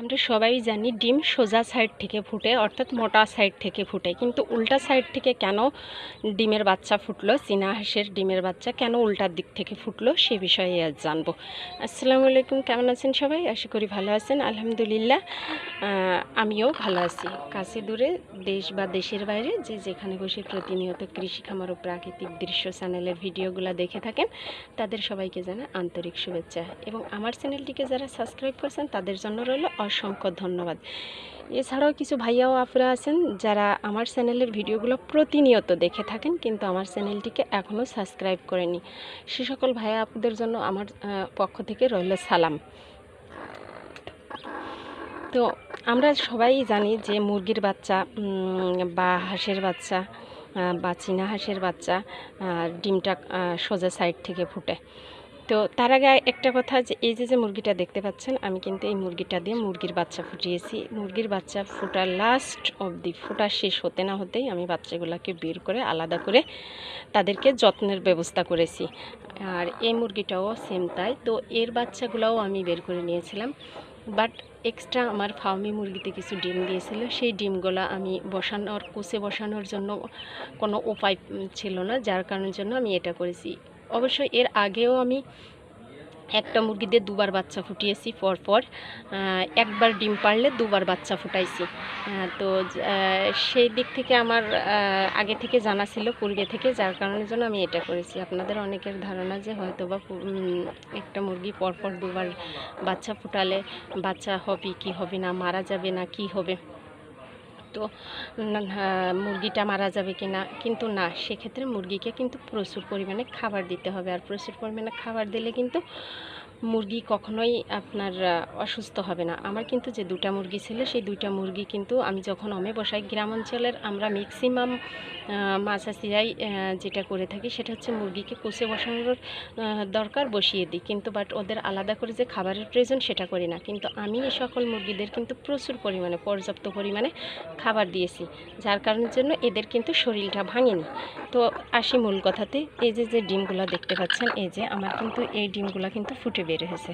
আমরা সবাই জানি ডিম সোজা সাইড থেকে ফুটে, অর্থাৎ মোটা সাইড থেকে ফুটে। কিন্তু উল্টা সাইড থেকে কেন ডিমের বাচ্চা ফুটলো, চীনা হাঁসের ডিমের বাচ্চা কেন উল্টার দিক থেকে ফুটলো, সে বিষয়ে আজ জানব। আসসালামু আলাইকুম, কেমন আছেন সবাই? আশা করি ভালো আছেন, আলহামদুলিল্লাহ। আমিও ভালো আছি। কাছে দূরে দেশ বা দেশের বাইরে যে যেখানে বসে প্রতিনিয়ত কৃষি খামার ও প্রাকৃতিক দৃশ্য চ্যানেলের ভিডিওগুলো দেখে থাকেন, তাদের সবাইকে জানা আন্তরিক শুভেচ্ছা। এবং আমার চ্যানেলটিকে যারা সাবস্ক্রাইব করেছেন, তাদের জন্য রইল অসংখ্য ধন্যবাদ। এছাড়াও কিছু ভাইয়া ও আপুরা আছেন যারা আমার চ্যানেলের ভিডিওগুলো প্রতিনিয়ত দেখে থাকেন কিন্তু আমার চ্যানেলটিকে এখনও সাবস্ক্রাইব করেনি। সে সকল ভাইয়া আপুদের জন্য আমার পক্ষ থেকে রইল সালাম। তো আমরা সবাই জানি যে মুরগির বাচ্চা বা হাঁসের বাচ্চা বা চীনা হাঁসের বাচ্চা ডিমটা সোজা সাইড থেকে ফুটে। তো তার আগে একটা কথা যে, এই যে যে মুরগিটা দেখতে পাচ্ছেন, আমি কিন্তু এই মুরগিটা দিয়ে মুরগির বাচ্চা ফুটিয়েছি। মুরগির বাচ্চা ফোটা লাস্ট অবধি, ফোটা শেষ হতে না হতেই আমি বাচ্চাগুলোকে বের করে আলাদা করে তাদেরকে যত্নের ব্যবস্থা করেছি। আর এই মুরগিটাও সেম তাই। তো এর বাচ্চাগুলোও আমি বের করে নিয়েছিলাম। বাট এক্সট্রা আমার ফার্মি মুরগিতে কিছু ডিম দিয়েছিল। সেই ডিমগুলো আমি বসানোর কুচে বসানোর জন্য কোনো উপায় ছিল না। যার কারণের জন্য আমি এটা করেছি। অবশ্যই এর আগেও আমি একটা মুরগি দিয়ে দুবার বাচ্চা ফুটিয়েছি, পরপর একবার ডিম পারলে দুবার বাচ্চা ফুটাইছি। তো সেই দিক থেকে আমার আগে থেকে জানা ছিল পূর্বে থেকে, যার কারণের জন্য আমি এটা করেছি। আপনাদের অনেকের ধারণা যে হয়তো বা একটা মুরগি পরপর দুবার বাচ্চা ফুটালে বাচ্চা হবে কি হবে না, মারা যাবে না, কি হবে? তো মুরগিটা মারা যাবে কি না কিন্তু না, সেক্ষেত্রে মুরগিকে কিন্তু প্রচুর পরিমাণে খাবার দিতে হবে। আর প্রচুর পরিমাণে খাবার দিলে কিন্তু মুরগি কখনোই আপনার অসুস্থ হবে না। আমার কিন্তু যে দুটা মুরগি ছিল, সেই দুইটা মুরগি কিন্তু আমি যখন অমে বসাই গ্রাম অঞ্চলের, আমরা ম্যাক্সিমাম মাছাসিরাই যেটা করে থাকি, সেটা হচ্ছে মুরগিকে কুচে বসানোর দরকার, বসিয়ে দিই। কিন্তু বাট ওদের আলাদা করে যে খাবারের প্রয়োজন, সেটা করি না। কিন্তু আমি সকল মুরগিদের কিন্তু প্রচুর পরিমাণে, পর্যাপ্ত পরিমাণে খাবার দিয়েছি, যার কারণের জন্য এদের কিন্তু শরীরটা ভাঙেনি। তো আসি মূল কথাতে, এই যে যে ডিমগুলো দেখতে পাচ্ছেন, এই যে আমার কিন্তু এই ডিমগুলো কিন্তু ফুটে বের হয়েছে।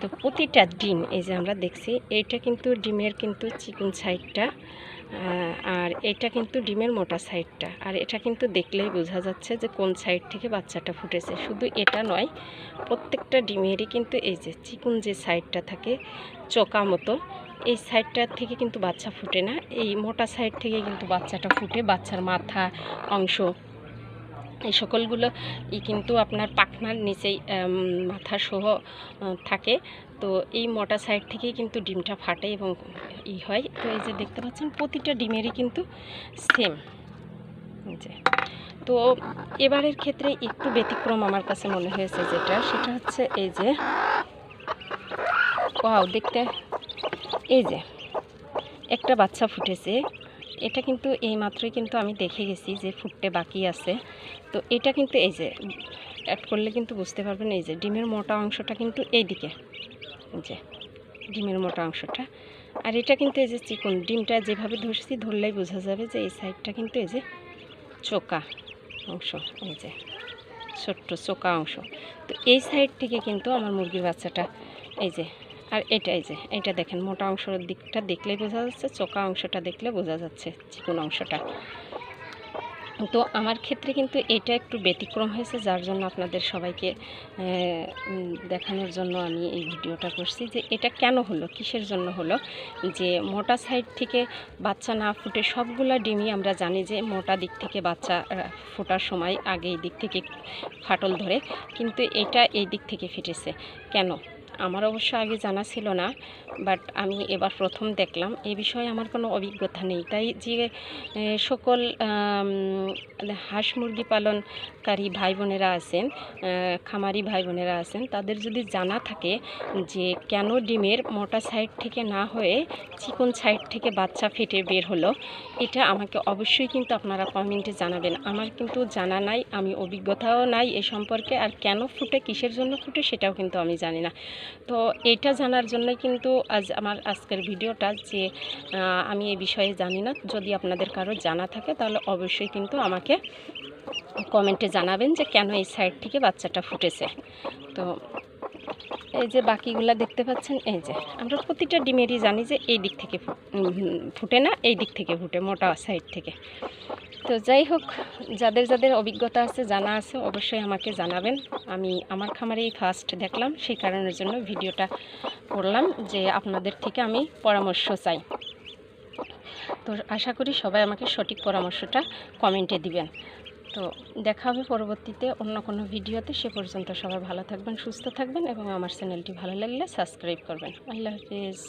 তো প্রতিটা ডিম, এই যে আমরা দেখছি, এইটা কিন্তু ডিমের কিন্তু চিকন সাইডটা আর এটা কিন্তু ডিমের মোটা সাইডটা। আর এটা কিন্তু দেখলেই বোঝা যাচ্ছে যে কোন সাইড থেকে বাচ্চাটা ফুটেছে। শুধু এটা নয়, প্রত্যেকটা ডিমেরই কিন্তু এই যে চিকন যে সাইডটা থাকে, চোকা মতো এই সাইডটার থেকে কিন্তু বাচ্চা ফুটে না, এই মোটা সাইড থেকে কিন্তু বাচ্চাটা ফুটে, বাচ্চার মাথা অংশ। এই সকলগুলো ই কিন্তু আপনার পাখনার নিচেই মাথা সহ থাকে। তো এই মোটা সাইড থেকেই কিন্তু ডিমটা ফাটে এবং ই হয়। তো এই যে দেখতে পাচ্ছেন, প্রতিটা ডিমেরই কিন্তু সেম যে। তো এবারের ক্ষেত্রে একটু ব্যতিক্রম আমার কাছে মনে হয়েছে যেটা, সেটা হচ্ছে এই যে, ওয়াও, দেখতে এই যে, একটা বাচ্চা ফুটেছে। এটা কিন্তু এই মাত্রই কিন্তু আমি দেখে গেছি যে ফুটতে বাকি আছে। তো এটা কিন্তু এই যে অ্যাড করলে কিন্তু বুঝতে পারবেন এই যে, ডিমের মোটা অংশটা কিন্তু এই যে, ডিমের মোটা অংশটা। আর এটা কিন্তু এই যে চিকন, ডিমটা যেভাবে ধরছি ধরলেই বোঝা যাবে যে এই সাইডটা কিন্তু এই যে চোকা অংশ, এই যে ছোট্ট চোকা অংশ। তো এই সাইড থেকে কিন্তু আমার মুরগির বাচ্চাটা এই যে আর এটাই যে এটা দেখেন, মোটা অংশের দিকটা দেখলেই বোঝা যাচ্ছে, চোকা অংশটা দেখলে বোঝা যাচ্ছে চিকন অংশটা। তো আমার ক্ষেত্রে কিন্তু এটা একটু ব্যতিক্রম হয়েছে, যার জন্য আপনাদের সবাইকে দেখানোর জন্য আমি এই ভিডিওটা করছি যে এটা কেন হলো, কিসের জন্য হলো? যে মোটা সাইড থেকে বাচ্চা না ফুটে সবগুলা ডিমই আমরা জানি যে মোটা দিক থেকে বাচ্চা ফোটার সময় আগে এই দিক থেকে ফাটল ধরে, কিন্তু এটা এই দিক থেকে ফেটেছে। কেন? আমার অবশ্য আগে জানা ছিল না বাট আমি এবার প্রথম দেখলাম। এ বিষয়ে আমার কোনো অভিজ্ঞতা নেই। তাই যে সকল হাঁস মুরগি পালনকারী ভাই বোনেরা আছেন খামারি ভাই বোনেরা আছেন, তাদের যদি জানা থাকে যে কেন ডিমের মোটা সাইড থেকে না হয়ে চিকন সাইড থেকে বাচ্চা ফেটে বের হলো, এটা আমাকে অবশ্যই কিন্তু আপনারা কমেন্টে জানাবেন। আমার কিন্তু জানা নাই, আমি অভিজ্ঞতাও নাই এ সম্পর্কে, আর কেন ফুটে, কিসের জন্য ফুটে সেটাও কিন্তু আমি জানি না। তো এটা জানার জন্য কিন্তু আজ আমার আজকের ভিডিওটা যে আমি এই বিষয়ে জানি না। যদি আপনাদের কারও জানা থাকে, তাহলে অবশ্যই কিন্তু আমাকে কমেন্টে জানাবেন যে কেন এই সাইড থেকে বাচ্চাটা ফুটেছে। তো এই যে বাকিগুলা দেখতে পাচ্ছেন, এই যে আমরা প্রতিটা ডিমেরই জানি যে এই দিক থেকে ফুটে না, এই দিক থেকে ফুটে, মোটা সাইড থেকে। তো যাই হোক, যাদের যাদের অভিজ্ঞতা আছে, জানা আছে, অবশ্যই আমাকে জানাবেন। আমি আমার খামারেই ফার্স্ট দেখলাম, সেই কারণের জন্য ভিডিওটা করলাম যে আপনাদের থেকে আমি পরামর্শ চাই। তো আশা করি সবাই আমাকে সঠিক পরামর্শটা কমেন্টে দিবেন। তো দেখা হবে পরবর্তীতে অন্য কোনো ভিডিওতে। সে পর্যন্ত সবাই ভালো থাকবেন, সুস্থ থাকবেন এবং আমার চ্যানেলটি ভালো লাগলে সাবস্ক্রাইব করবেন। আল্লাহ হাফিজ।